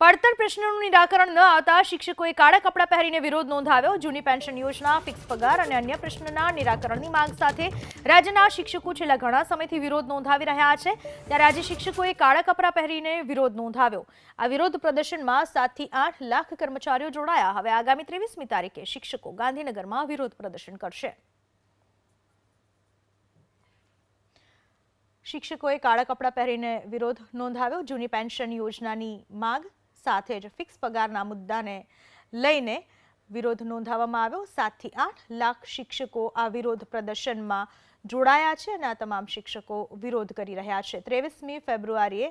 પડતર પ્રશ્નોનું નિરાકરણ ન આવતા શિક્ષકોએ કાળા કપડાં પહેરીને વિરોધ નોંધાવ્યો. જૂની પેન્શન યોજના, ફિક્સ પગાર અને અન્ય પ્રશ્નના નિરાકરણની માંગ સાથે રાજ્યના શિક્ષકો છેલ્લા ઘણા સમયથી વિરોધ નોંધાવી રહ્યા છે. ત્યારે આજે શિક્ષકોએ કાળા કપડાં પહેરીને વિરોધ નોંધાવ્યો. આ વિરોધ પ્રદર્શનમાં સાતથી આઠ લાખ કર્મચારીઓ જોડાયા. હવે આગામી ત્રેવીસમી તારીખે શિક્ષકો ગાંધીનગરમાં વિરોધ પ્રદર્શન કરશે. શિક્ષકોએ કાળા કપડાં પહેરીને વિરોધ નોંધાવ્યો. જૂની પેન્શન યોજનાની માંગ સાથે જ ફિક્સ પગારના મુદ્દાને લઈને વિરોધ નોંધાવવામાં આવ્યો. સાતથી આઠ લાખ શિક્ષકો આ વિરોધ પ્રદર્શનમાં જોડાયા છે અને આ તમામ શિક્ષકો વિરોધ કરી રહ્યા છે. ત્રેવીસમી ફેબ્રુઆરીએ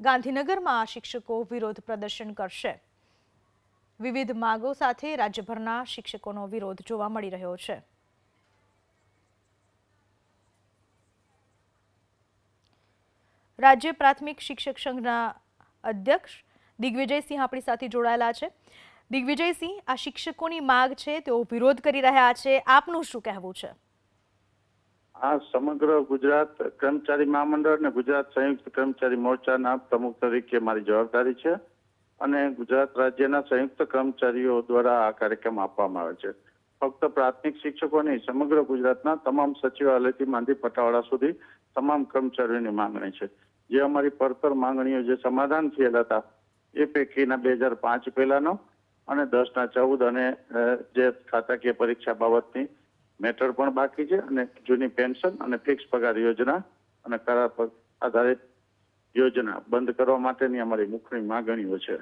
ગાંધીનગરમાં આ શિક્ષકો વિરોધ પ્રદર્શન કરશે. વિવિધ માગો સાથે રાજ્યભરના શિક્ષકોનો વિરોધ જોવા મળી રહ્યો છે. રાજ્ય પ્રાથમિક શિક્ષક સંઘના અધ્યક્ષ દિગ્વિજયસિંહ આપણી સાથે જોડાયેલા છે. દિગ્વિજયસિંહ, આ શિક્ષકોની માગ છે, તેઓ વિરોધ કરી રહ્યા છે. આપનું શું કહેવું છે? આ સમગ્ર ગુજરાત કર્મચારી મહામંડળ અને ગુજરાત સંયુક્ત કર્મચારી મોરચાના પ્રમુખ તરીકે મારી જવાબદારી છે અને ગુજરાત રાજ્યના સંયુક્ત કર્મચારીઓ દ્વારા આ કાર્યક્રમ આપવામાં આવે છે. ફક્ત પ્રાથમિક શિક્ષકો નહીં, સમગ્ર ગુજરાતના તમામ સચિવાલયથી માંડી પટાવાળા સુધી તમામ કર્મચારીઓની માંગણી છે. જે અમારી પડતર માંગણીઓ જે સમાધાન થયેલા હતા એ પૈકીના બે હજાર પાંચ પહેલાનો અને દસના ચૌદ અને જે ખાતાકીય પરીક્ષા બાબતની મેટર પણ બાકી છે અને જૂની પેન્શન અને ફિક્સ પગાર યોજના અને કરાર પર આધારિત યોજના બંધ કરવા માટેની અમારી મુખ્ય માંગણીઓ છે.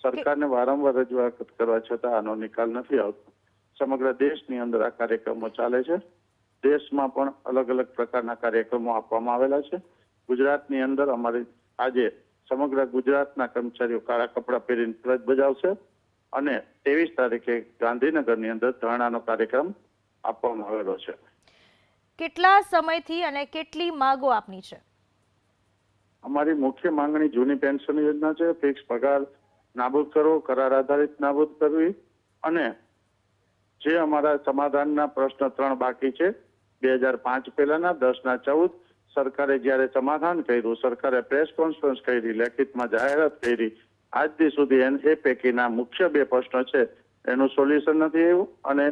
સરકારને વારંવાર રજૂઆત કરવા છતાં આનો નિકાલ નથી આવતો. સમગ્ર દેશની અંદર આ કાર્યક્રમો ચાલે છે. દેશમાં પણ અલગ અલગ પ્રકારના કાર્યક્રમો આપવામાં આવેલા છે. ગુજરાતની અંદર અમારી આજે સમગ્ર ગુજરાતના કર્મચારીઓ કાળા કપડાં પહેરીને ફરજ બજાવશે અને ત્રેવીસ તારીખે ગાંધીનગરની અંદર ધરણાનો કાર્યક્રમ આપવામાં આવેલો છે. કેટલા સમયથી અને કેટલી માગો આપની છે? અમારી મુખ્ય માંગણી જૂની પેન્શન યોજના છે. ફિક્સ પગાર નાબૂદ કરવો કરાર આધારિત નાબૂદ કરવી અને જે અમારા સમાધાનના પ્રશ્ન ત્રણ બાકી છે બે હજાર પાંચ પહેલાના દસના ચૌદ સરકારે જ્યારે સમાધાન કર્યું, સરકારે પ્રેસ કોન્ફરન્સ કરી, લેખિતમાં જાહેરાત કરી આજ દી સુધી એ પૈકીના મુખ્ય બે પ્રશ્નો છે. એનું સોલ્યુશન નથી એવું અને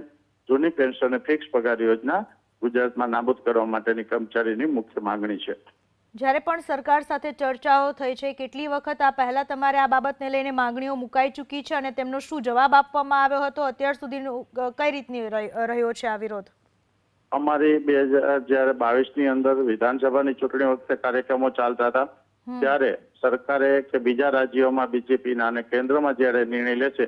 જૂની પેન્શન ફિક્સ પગાર યોજના ગુજરાતમાં નાબૂદ કરવા માટેની કર્મચારીની મુખ્ય માંગણી છે. જ્યારે પણ સરકાર સાથે ચર્ચાઓ થઈ છે, કેટલી વખત આ પહેલા તમારે આ બાબતને લઈને માંગણીઓ મુકાઈ ચૂકી છે અને તેમનો શું જવાબ આપવામાં આવ્યો હતો? અત્યાર સુધીનું કઈ રીતની રહ્યો છે આ વિરોધ? અમારી બે હજાર જયારે બાવીસની અંદર વિધાનસભાની ચૂંટણી વખતે કાર્યક્રમો ચાલતા હતા ત્યારે સરકારે કે બીજા રાજ્યોમાં બીજેપીના અને કેન્દ્રમાં જ્યારે નિર્ણય લેશે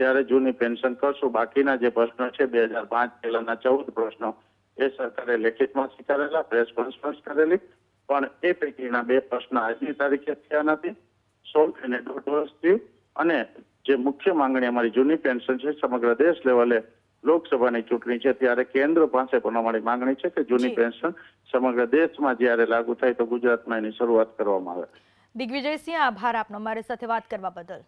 ત્યારે જૂની પેન્શન કરશું. બાકીના જે પ્રશ્નો છે બે હજાર પાંચ પહેલાના ચૌદ પ્રશ્નો એ સરકારે લેખિતમાં સ્વીકારેલા પ્રેસ કોન્ફરન્સ કરેલી. પણ એ પૈકીના બે પ્રશ્ન આજની તારીખે થયા નથી. સોળ અને દોઢ વર્ષ થયું અને જે મુખ્ય માંગણી અમારી જૂની પેન્શન છે સમગ્ર દેશ લેવલે લોકસભાની ચૂંટણી છે ત્યારે કેન્દ્ર પાસે પણ અમારી માંગણી છે કે જૂની. પેન્શન સમગ્ર દેશમાં જ્યારે લાગુ થાય તો ગુજરાતમાં એની શરૂઆત કરવામાં આવે. દિગ્વિજયસિંહ આભાર આપનો. મારી સાથે વાત કરવા બદલ.